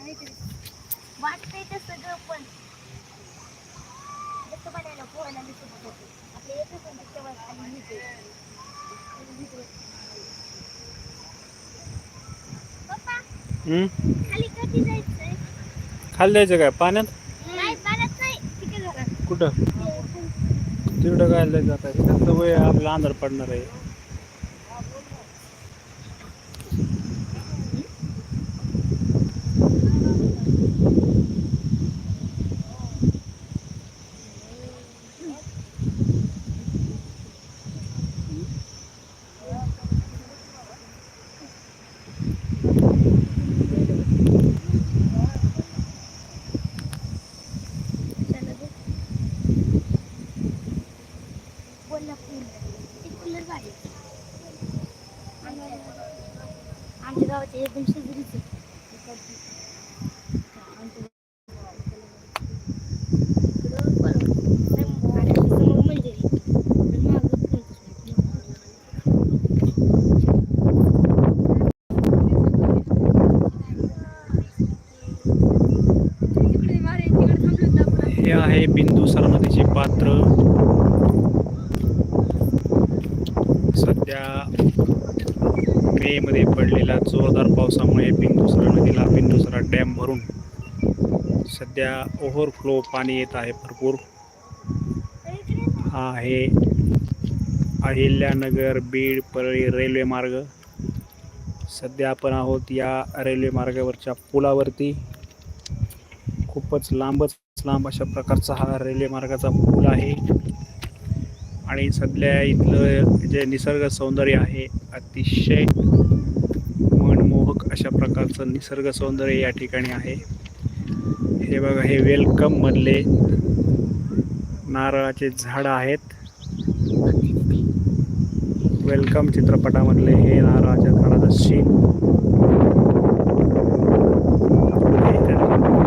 वाटतंय ते सगळं पण. जसं बनायला पोहायला मी सोबत होते. आपल्या येतं पण तेव्हा खाली कधी जायचंय? जायचं काय? पाण्यात? नाही पाण्यात नाही. तिकडे जाऊ. कुठं? ते तिकडं काय जात आहे तिथं वय आपला अंधार पडणार आहे. आमच्या गावाच्या एकदम शेजारीच आहे. आमच्या इकडं कोल्हापूर. आणि समोर मंदिर आहे. आणि मागं कोणतंच नाही. हे आहे बिंदुसर नदीचे पात्र सध्या मे मध्ये पडलेल्या जोरदार पावसामुळे बिंदुसरा नदीला बिंदुसरा डॅम भरून सध्या ओव्हरफ्लो पाणी येत आहे भरपूर. हा आहे अहिल्यानगर बीड परळी रेल्वे मार्ग. सध्या आपण आहोत या रेल्वे मार्गावरच्या पुलावरती. खूपच लांबच लांब अशा प्रकारचा हा रेल्वे मार्गाचा पूल आहे. आणि सध्या इथलं जे निसर्ग सौंदर्य आहे अतिशय मनमोहक अशा प्रकारचं निसर्ग सौंदर्य या ठिकाणी आहे. हे बघा हे वेलकम मधले नारळाचे झाड आहेत. वेलकम चित्रपटामधले हे नारळाच्या झाडाचं सीन कसं उतरायचं पण?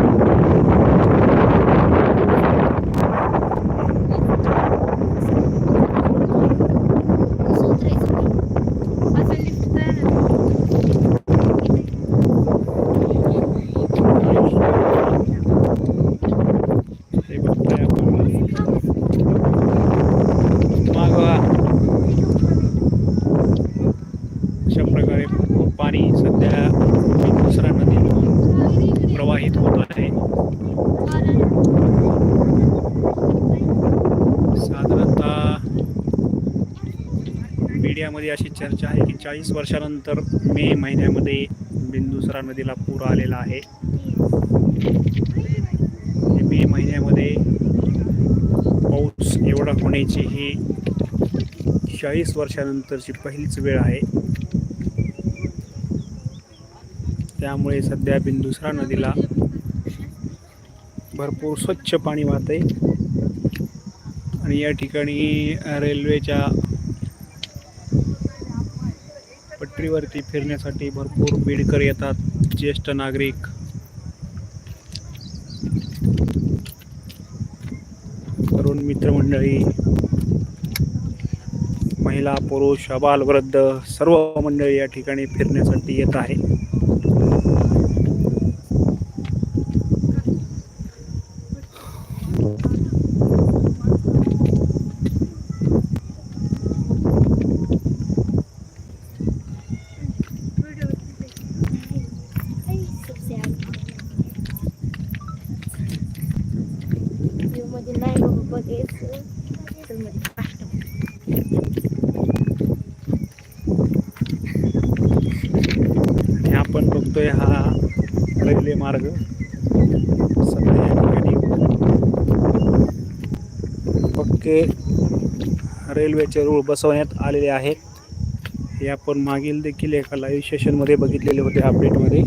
असं lift तयार आहे. हे बघताय आपण मागवा अशा प्रकारे खूप पाणी सध्या दुसऱ्या नदी प्रवाहित होत आहे साधारणतः मीडियामध्ये अशी चर्चा आहे की चाळीस वर्षानंतर मे महिन्यामध्ये बिंदुसरा नदीला पूर आलेला आहे. मे महिन्यामध्ये पाऊस एवढा होण्याची ही चाळीस वर्षानंतरची पहिलीच वेळ आहे. त्यामुळे सध्या बिंदुसरा नदीला भरपूर स्वच्छ पाणी वाहते आणि या ठिकाणी रेल्वेच्या फॅक्टरीवरती फिरण्यासाठी भरपूर बीडकर येतात ज्येष्ठ नागरिक. तरुण मित्रमंडळी महिला पुरुष अबाल वृद्ध सर्व मंडळी या ठिकाणी फिरण्यासाठी येत आहे मध्ये नाही बाबा बघायचं तर मध्ये फास्ट आणि म्हणतोय हा रेल्वे मार्ग. सध्या या ठिकाणी. पक्के रेल्वेचे रूळ बसवण्यात आलेले आहेत. हे आपण मागील देखील एका लाईव्ह सेशनमध्ये बघितलेले होते अपडेटमध्ये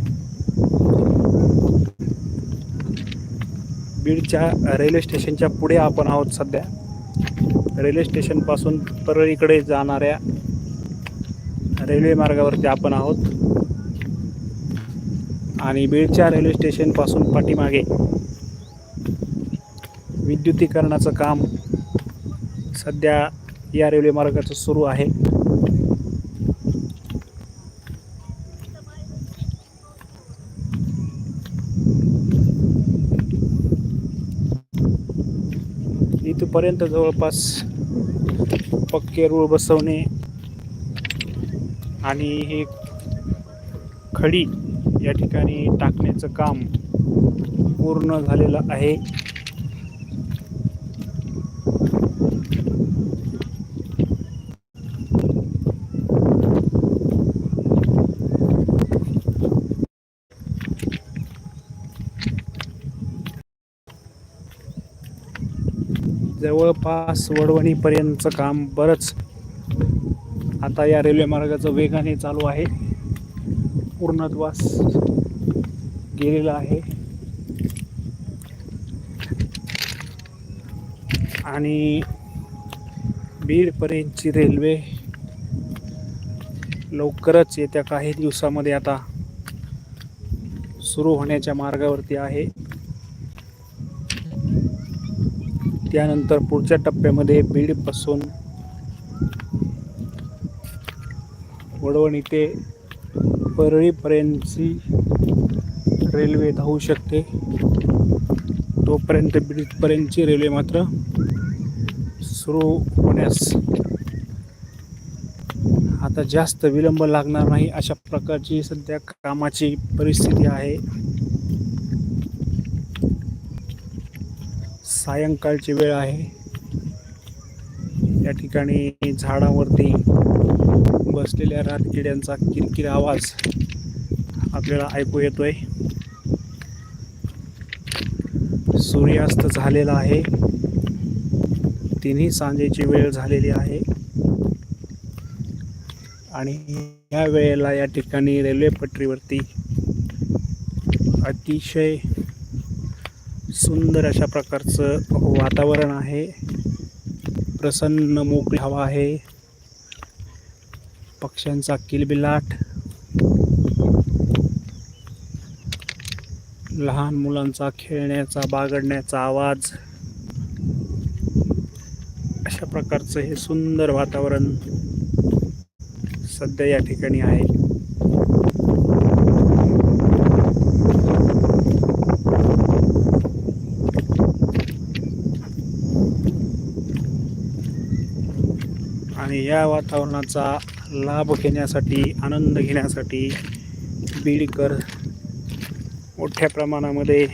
बीडच्या रेल्वे स्टेशनच्या पुढे आपण आहोत सध्या. रेल्वे स्टेशनपासून परळीकडे जाणाऱ्या रेल्वे मार्गावरती आपण आहोत. आणि बीडच्या रेल्वे स्टेशनपासून पाठीमागे विद्युतीकरणाचं काम सध्या या रेल्वे मार्गाचं सुरू आहे. इथपर्यंत जवळपास पक्के रूळ बसवणे आणि हे खडी या ठिकाणी टाकण्याचं काम पूर्ण झालेलं आहे. जवळपास वडवणीपर्यंतचं काम बरंच. आता या रेल्वे मार्गाचं वेगाने चालू आहे. पूर्णत्वास गेलेला आहे. आणि बीडपर्यंतची रेल्वे लवकरच येत्या काही दिवसामध्ये आता सुरू होण्याच्या मार्गावरती आहे. त्यानंतर पुढच्या टप्प्यामध्ये बीडपासून वडवणी ते परळीपर्यंतची रेल्वे धावू शकते. तोपर्यंत बीडपर्यंतची रेल्वे मात्र सुरू होण्यास आता जास्त विलंब लागणार नाही. अशा प्रकारची सध्या कामाची परिस्थिती आहे. सायंकाळची वेळ आहे. या ठिकाणी झाडावरती बसलेल्या रानकिड्यांचा किरकिर आवाज आपल्याला ऐकू येतोय. सूर्यास्त झालेला आहे. तिन्ही सांजेची वेळ झालेली आहे. आणि या वेळेला या ठिकाणी रेल्वे पटरीवरती अतिशय सुंदर अशा प्रकारचं वातावरण आहे. प्रसन्न मोकळी हवा आहे. पक्ष्यांचा किलबिलाट लहान मुलांचा खेळण्याचा बागडण्याचा आवाज. अशा प्रकारचं हे सुंदर वातावरण सध्या या ठिकाणी आहे. आणि या वातावरणाचा लाभ घेण्यासाठी आनंद घेण्यासाठी बीडकर मोठ्या प्रमाणामध्ये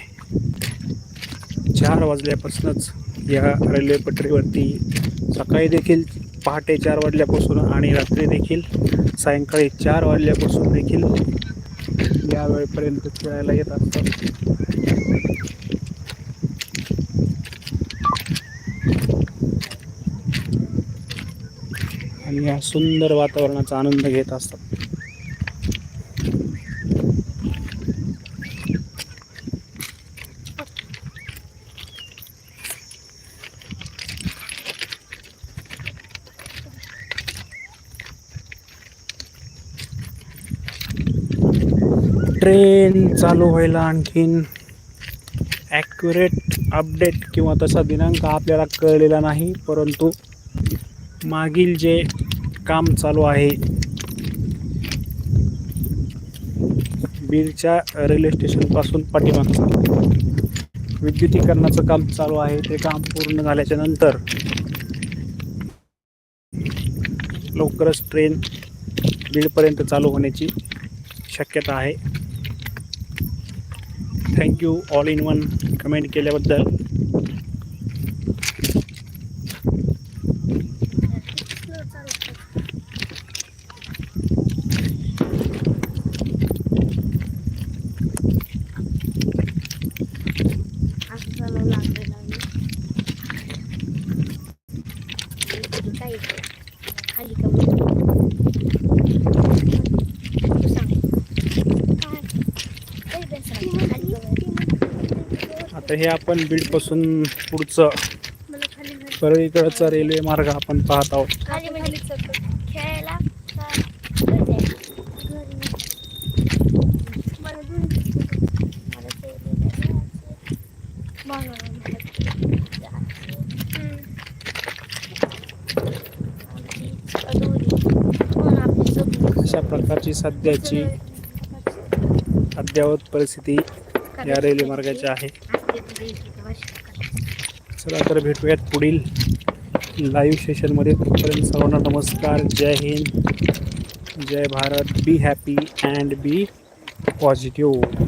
चार वाजल्यापासूनच या रेल्वे पटरीवरती सकाळी देखील पहाटे चार वाजल्यापासून आणि रात्री देखील सायंकाळी चार वाजल्यापासून देखील या वेळेपर्यंत खेळायला येत असतात. आणि या सुंदर वातावरणाचा आनंद घेत असतात. ट्रेन चालू व्हायला आणखीन ॲक्युरेट अपडेट किंवा तसा दिनांक आपल्याला कळलेला नाही परंतु मागील जे काम चालू आहे. बीडच्या रेल्वे स्टेशनपासून पाठीमागचं. विद्युतीकरणाचं काम चालू आहे. ते काम पूर्ण झाल्याच्यानंतर लवकरच ट्रेन बीडपर्यंत चालू होण्याची शक्यता आहे. Thank you all in one comment केल्याबद्दल असं चालू लागलेलं आहे खाली का? तू सांग. आता हे आपण बीडपासून पुढचं परळीकडचा रेल्वे मार्ग आपण पाहत आहोत खाली म्हणजे खेळायला का घरी जायला? घरी. मला दोन मला ते जायचं. मला मला जायचं. हम्म. आमची अधुरी. म्हणून आपली स्वप्न अशा प्रकारची सध्याची अद्ययावत परिस्थिती या रेल्वे मार्गाची आहे. चला तर भेटूयात पुढील लाईव्ह सेशनमध्ये तोपर्यंत सर्वांना नमस्कार. जय हिंद. जय Bharat. Be happy and be positive